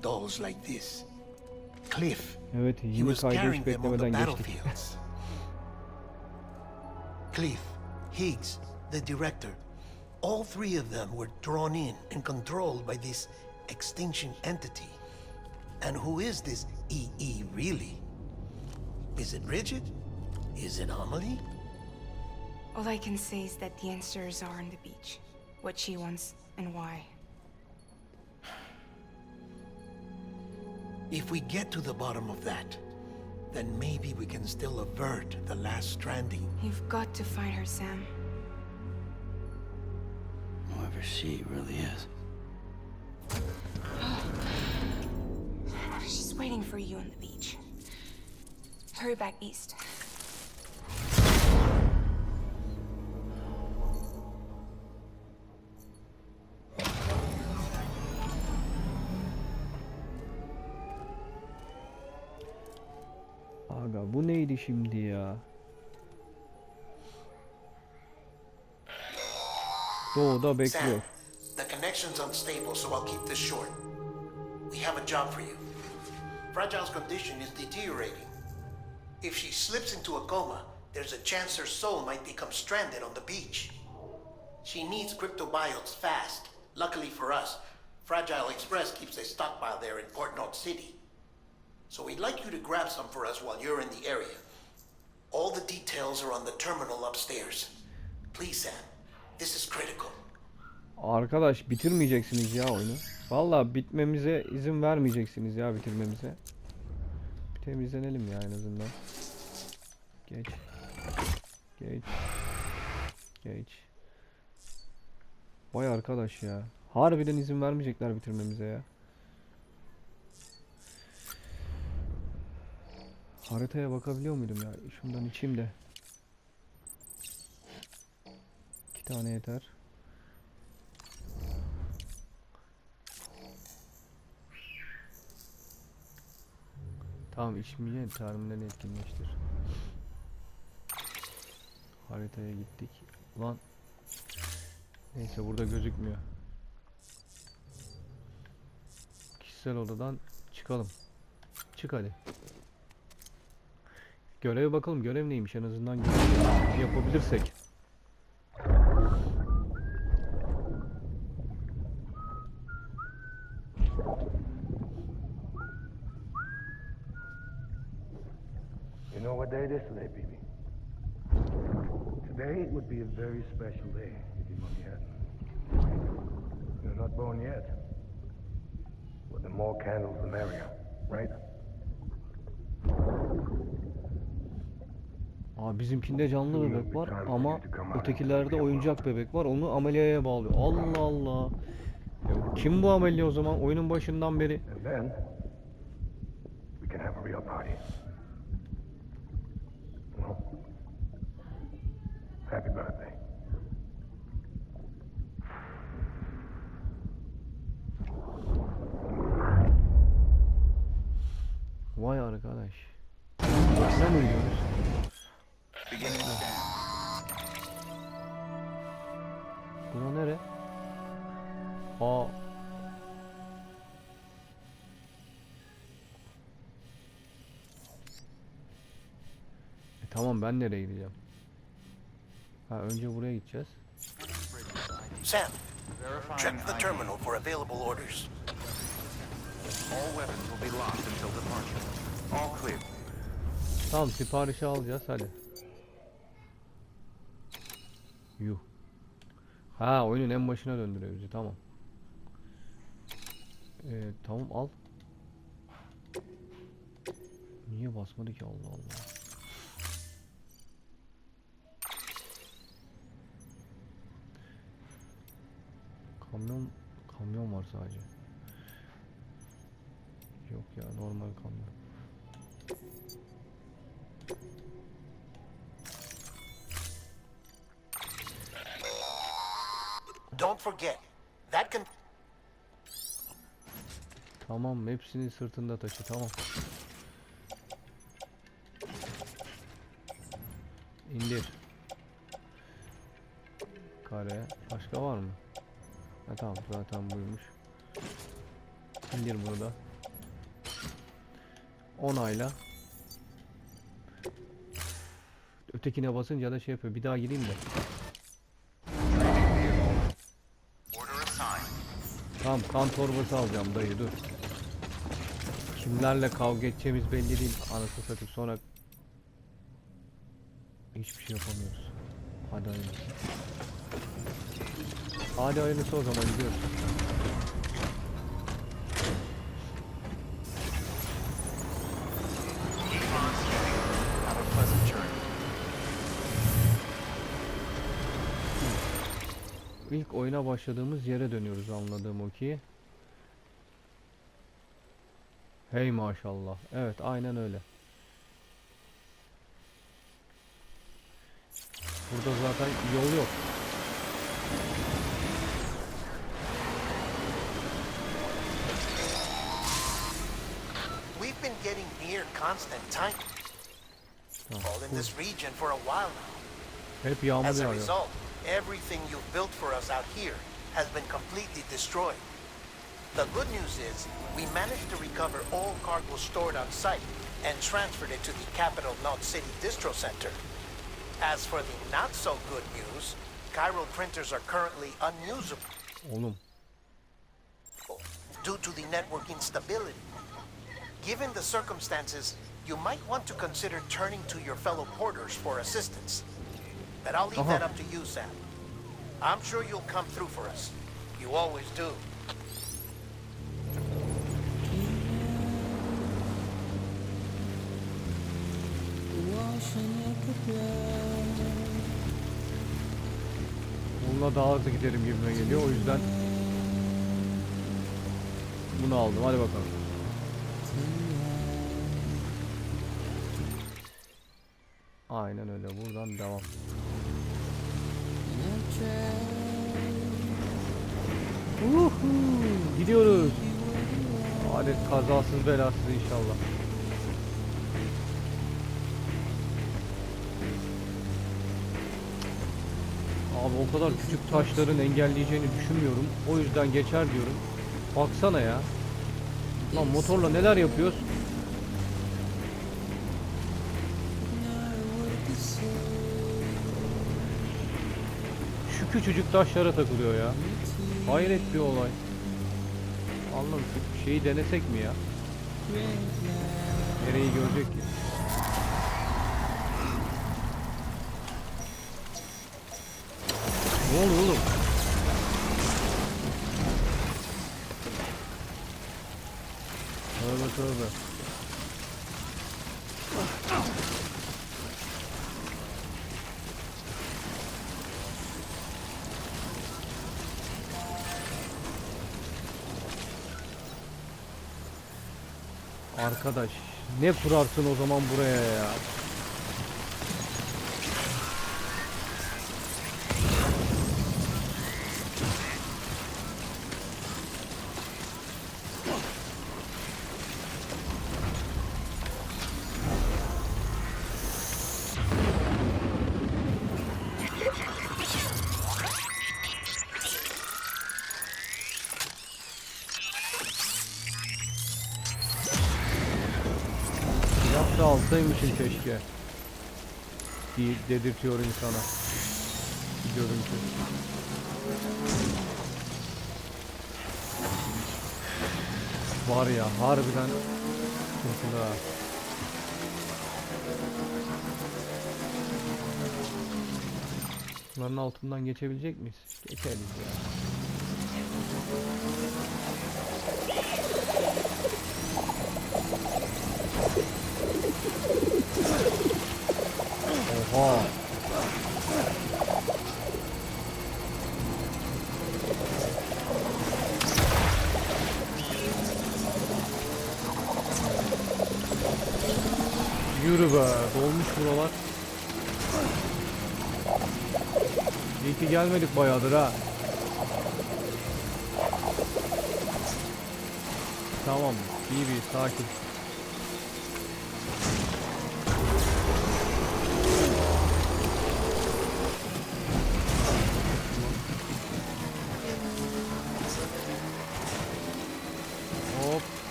dolls like this. Cliff, Evet he yine was kaydı carrying hiç them on the battlefields. Cliff, Higgs, the director, all three of them were drawn in and controlled by this extinction entity. And who is this EE really? Is it Bridget? Is it Amelie? All I can say is that the answers are on the beach. What she wants and why. If we get to the bottom of that, then maybe we can still avert the last stranding. You've got to find her, Sam. Whoever she really is. She's waiting for you on the beach. Hurry back east. Şimdi ya? Doğuda oh, bekliyor. Sam, the connection's unstable, so I'll keep this short. We have a job for you. Fragile's condition is deteriorating. If she slips into a coma, there's a chance her soul might become stranded on the beach. She needs cryptobiotes fast. Luckily for us, Fragile Express keeps a stockpile there in Port North City. So we'd like you to grab some for us while you're in the area. All the details are on the terminal upstairs. Please, Sam. This is critical. Arkadaş bitirmeyeceksiniz ya oyunu. Vallahi bitmemize izin vermeyeceksiniz ya bitirmemize. Temizlenelim ya en azından. Geç. Geç. Geç. Vay arkadaş ya. Harbiden izin vermeyecekler bitirmemize ya. Haritaya bakabiliyor muydum ya? Şundan içeyim de. İki tane yeter. Tamam içmeyeceğim terminali etkinleştir. Haritaya gittik. Lan. Neyse burada gözükmüyor. Kişisel odadan çıkalım. Çık hadi. Göreve bakalım. Görev neymiş en azından görev yapabilirsek. You know what day it is today, BB? Today would be a very special day if you're not yet. You're not born yet. But the more candles, the merrier, right? Aa bizimkinde canlı bebek var ama ötekilerde oyuncak bebek var. Onu Amelia'ya bağlıyor. Allah Allah. Ya kim bu Amelia o zaman? Oyunun başından beri. Happy birthday. Vay arkadaş. Boşuna mı tamam ben nereye gideceğim? Ha önce buraya gideceğiz. Sam, check the terminal for available orders. All weapons will be locked until departure. All clear. Tamam siparişi alacağız hadi. Yuh. Ha oyunun en başına döndürüyor bizi tamam. Ee, tamam al. Niye basmadı ki Allah Allah. Kamyon kamyon var sadece. Yok ya normal kamyon. Don't forget, that can Tamam hepsini sırtında taşı tamam. İndir. Kare. Başka var mı? Ha tamam zaten buymuş. İndir bunu da. Onayla. Ötekine basınca da şey yapıyor. Bir daha gireyim de. Tamam kan torbası alacağım dayı dur. Kimlerle kavga edeceğimiz belli değil. Anasını satayım sonra hiçbir şey yapamıyoruz. Hadi hayırlısı. Hadi hayırlısı o zaman gidiyoruz. İlk oyuna başladığımız yere dönüyoruz anladığım o ki. Hey maşallah. Evet aynen öyle. Burada zaten yol yok. Constant time all in this region for a while now. Hep yağmur As a yağıyor. result, everything you've built for us out here has been completely destroyed. The good news is, we managed to recover all cargo stored on site and transferred it to the capital Knot City Distro Center. As for the not so good news, Cairo printers are currently unusable Oğlum due to the network instability. Given the circumstances, you might want to consider turning to your fellow porters for assistance. But I'll leave that Uh-huh. up to you, Sam. I'm sure you'll come through for us. You always do. bununla daha hızlı giderim gibime geliyor. O yüzden bunu aldım. Hadi bakalım. Aynen öyle. Buradan devam. Uhu, gidiyoruz. Hadi kazasız belasız inşallah. Abi o kadar küçük taşların engelleyeceğini düşünmüyorum. O yüzden geçer diyorum. Baksana ya. Lan motorla neler yapıyoruz? Şu küçücük taşlara takılıyor ya. Hayret bir olay. Anladım şu şeyi denesek mi ya? Nereyi görecek ki? Ne oluyor oğlum? Tövbe tövbe. Arkadaş ne kurarsın o zaman buraya ya? Alsaymışsın keşke. Diye dedirtiyor insana. Görüntü. Var ya harbiden sıkıntılı ha. Bunların altından geçebilecek miyiz? Geçeriz ya. Oha. Yürü be, dolmuş buralar. İyi ki gelmedik bayağıdır ha. Tamam, iyi bir sakin.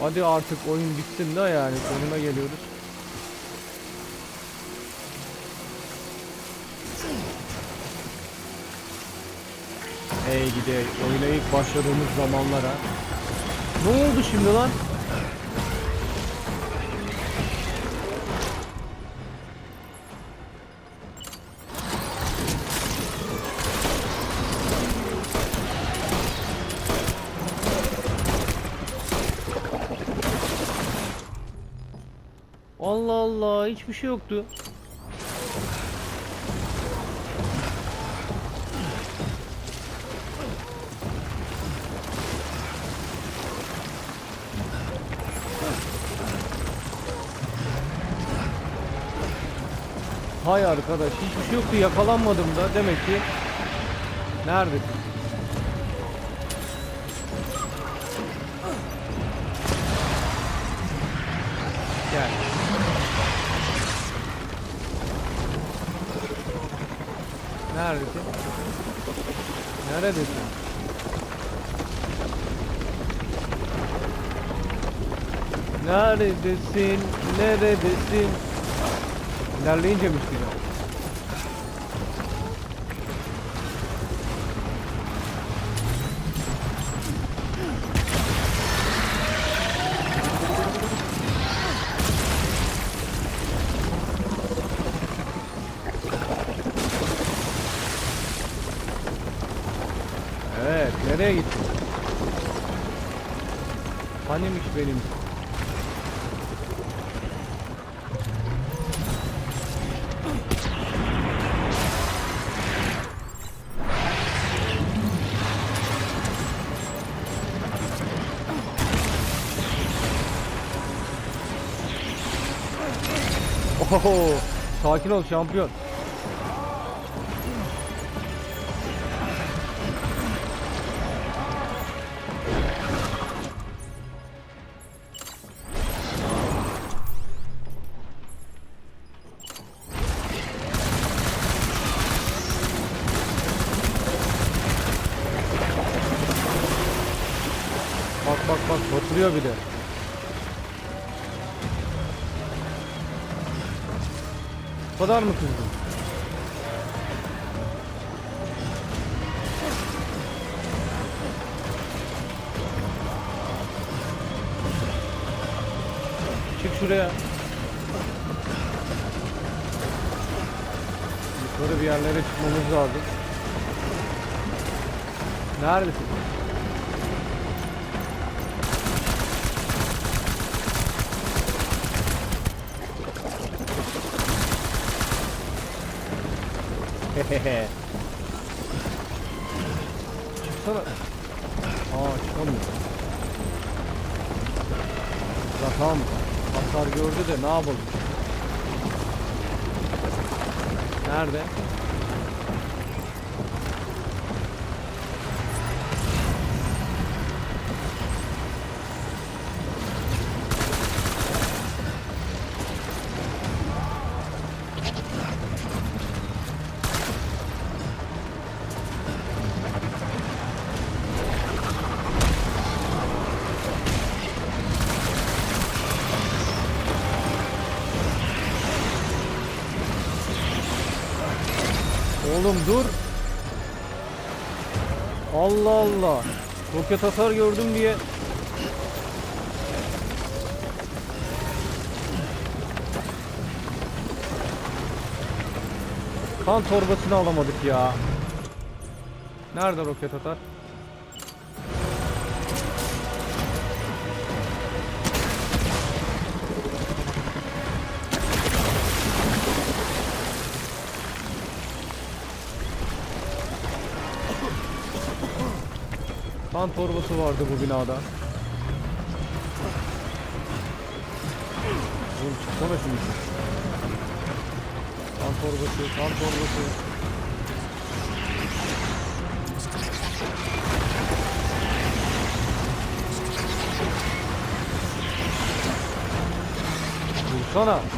Hadi artık oyun bitsin de yani sonuna geliyoruz. Hey gide oyuna ilk başladığımız zamanlara. Ne oldu şimdi lan? Hiçbir şey yoktu. Hay arkadaş hiçbir şey yoktu yakalanmadım da demek ki Neredesin? Neredesin? Neredesin? İlerleyince mi çıkacağım? Evet, nereye gittin? Hanimiş benim? Oho, sakin ol şampiyon. Bak bak bak batırıyor bir de. Kadar mı kızdın? Çık şuraya. Yukarı bir yerlere çıkmamız lazım. Neredesin? Çıksana. Aa çıkamıyor. Ya tamam. Hasar gördü de ne yapalım? Nerede? Oğlum dur. Allah Allah. Roket hasar gördüm diye. Kan torbasını alamadık ya. Nerede roket atar? Kan torbası vardı bu binada. Oğlum çıksana şimdi. Kan torbası, kan torbası. Vursana.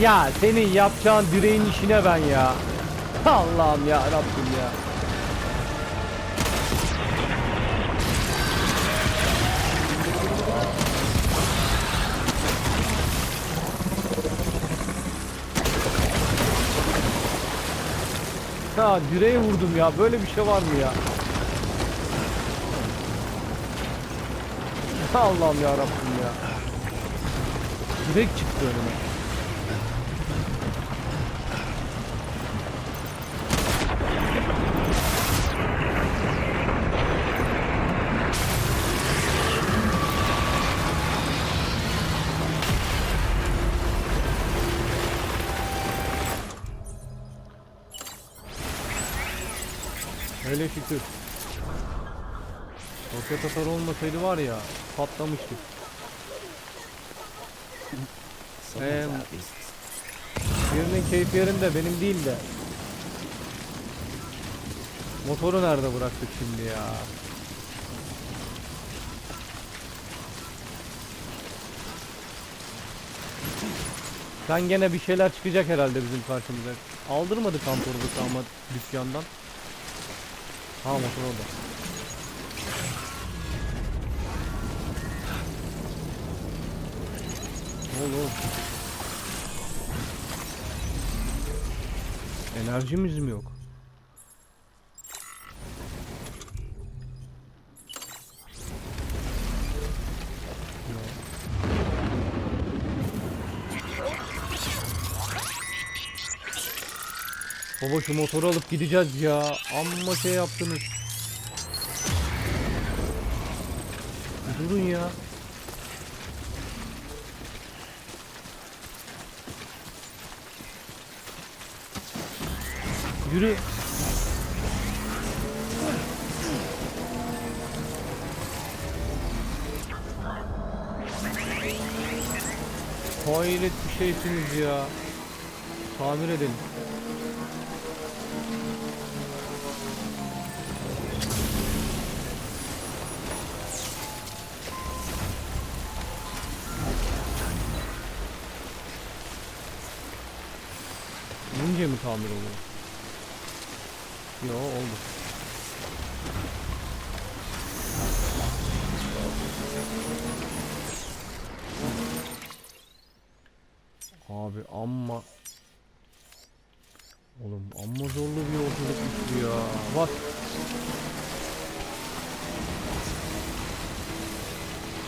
Ya senin yapacağın direğin işine ben ya. Allah'ım ya Rabbim ya. Ha direğe vurdum ya. Böyle bir şey var mı ya? Allah'ım ya Rabbim ya. Direk çıktı önüme. Hele şükür. Roket atar olmasaydı var ya patlamıştık. Eee birinin keyfi yerinde benim değil de. Motoru nerede bıraktık şimdi ya? Sen gene bir şeyler çıkacak herhalde bizim karşımıza. Aldırmadı kantoru ama dükkandan. Ha motor orada. Ne oldu oğlum? Enerjimiz mi yok? Baba şu motoru alıp gideceğiz ya. Amma şey yaptınız. Durun ya. Yürü. Hayret bir şeysiniz ya. Tamir edelim. Tamir oluyor? Yo oldu. Abi amma Oğlum amma zorlu bir yolculukmuş bu ya. Bak.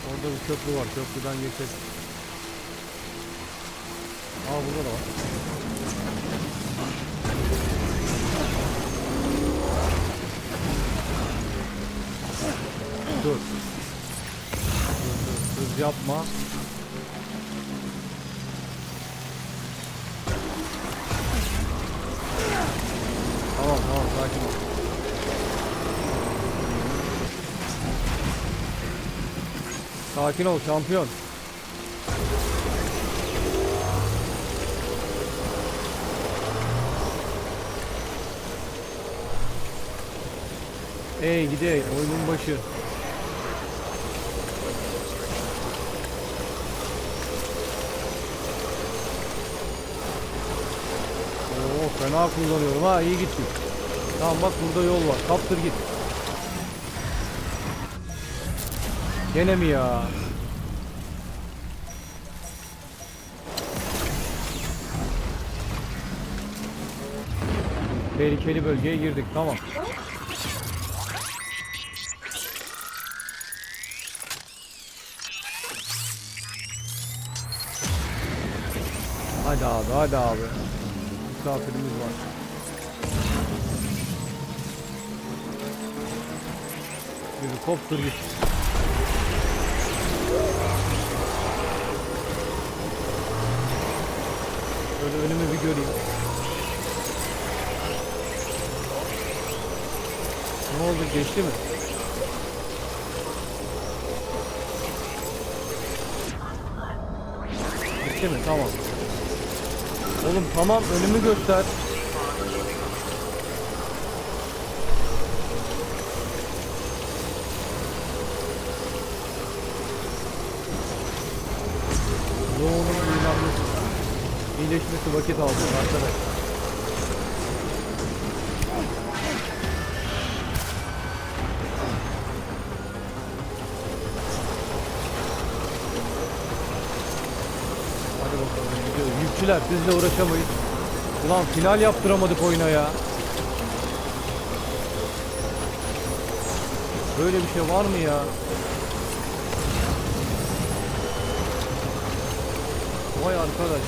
Orada bir köprü var. Köprüden geçelim. Aa burada da var. Dur. Dur, dur. Hız yapma. Tamam tamam sakin ol. Sakin ol şampiyon. Ey gidey oyunun başı. Fena kullanıyorum ha iyi gittik. Tamam bak burada yol var. Kaptır git. Gene mi ya? Tehlikeli bölgeye girdik tamam. Hadi abi hadi abi. Misafirimiz var. Yürü koptur git. Şöyle önümü bir göreyim. Ne oldu geçti mi? Geçti mi? Tamam. Oğlum tamam önümü göster. Yoğunun bilmem iyileşmesi vakit alsın arkadaş. Yükçüler bizle uğraşamayız. Ulan final yaptıramadık oyuna ya. Böyle bir şey var mı ya? Vay arkadaş.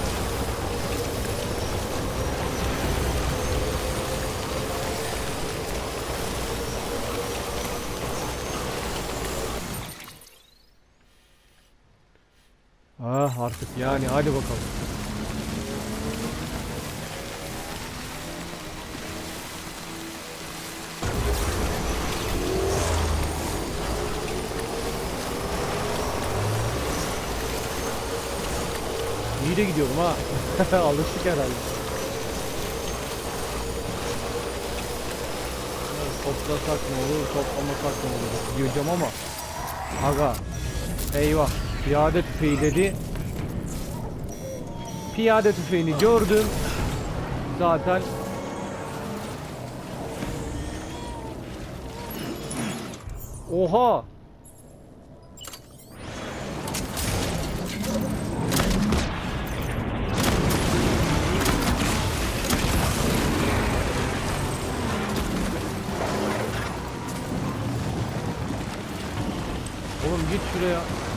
Ah artık yani hadi bakalım. De gidiyorum ha. Alıştık herhalde. Toplasak ne olur, toplamasak ne olur. Diyeceğim ama. Aga Eyvah. Piyade tüfeği dedi Piyade tüfeğini gördüm. Zaten Oha Oğlum git şuraya.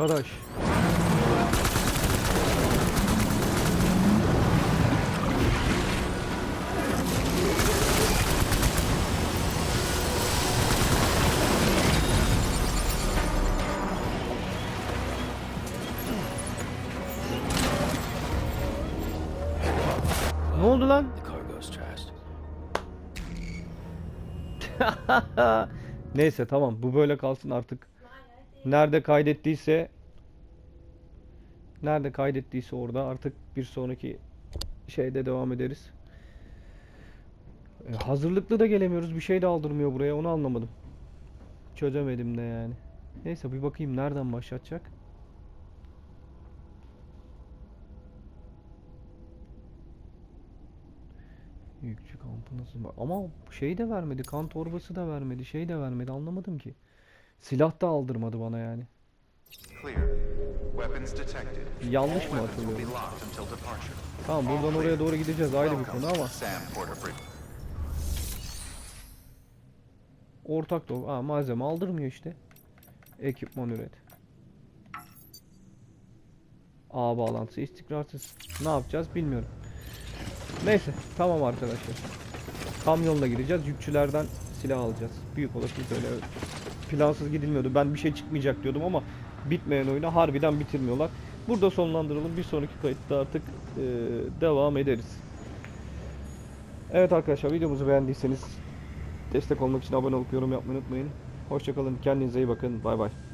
Arkadaş. Ne oldu lan? Neyse tamam bu böyle kalsın artık. Nerede kaydettiyse Nerede kaydettiyse orada artık bir sonraki şeyde devam ederiz. E, hazırlıklı da gelemiyoruz. Bir şey de aldırmıyor buraya. Onu anlamadım. Çözemedim de yani. Neyse bir bakayım nereden başlatacak. Yükçü kampı nasıl? Ama şey de vermedi. Kan torbası da vermedi. Şey de vermedi. Anlamadım ki. Silah da aldırmadı bana yani. Yanlış mı hatırlıyorum? Tamam buradan oraya doğru gideceğiz ayrı bir konu ama ortak da Aa, malzeme aldırmıyor işte. Ekipman üret. A bağlantısı istikrarsız. Ne yapacağız bilmiyorum. Neyse tamam arkadaşlar. Kamyonla gideceğiz. Yükçülerden silah alacağız. Büyük olasılık öyle plansız gidilmiyordu. Ben bir şey çıkmayacak diyordum ama bitmeyen oyunu harbiden bitirmiyorlar. Burada sonlandıralım. Bir sonraki kayıtta artık eee, devam ederiz. Evet arkadaşlar videomuzu beğendiyseniz destek olmak için abone olup yorum yapmayı unutmayın. Hoşçakalın. Kendinize iyi bakın. Bay bay.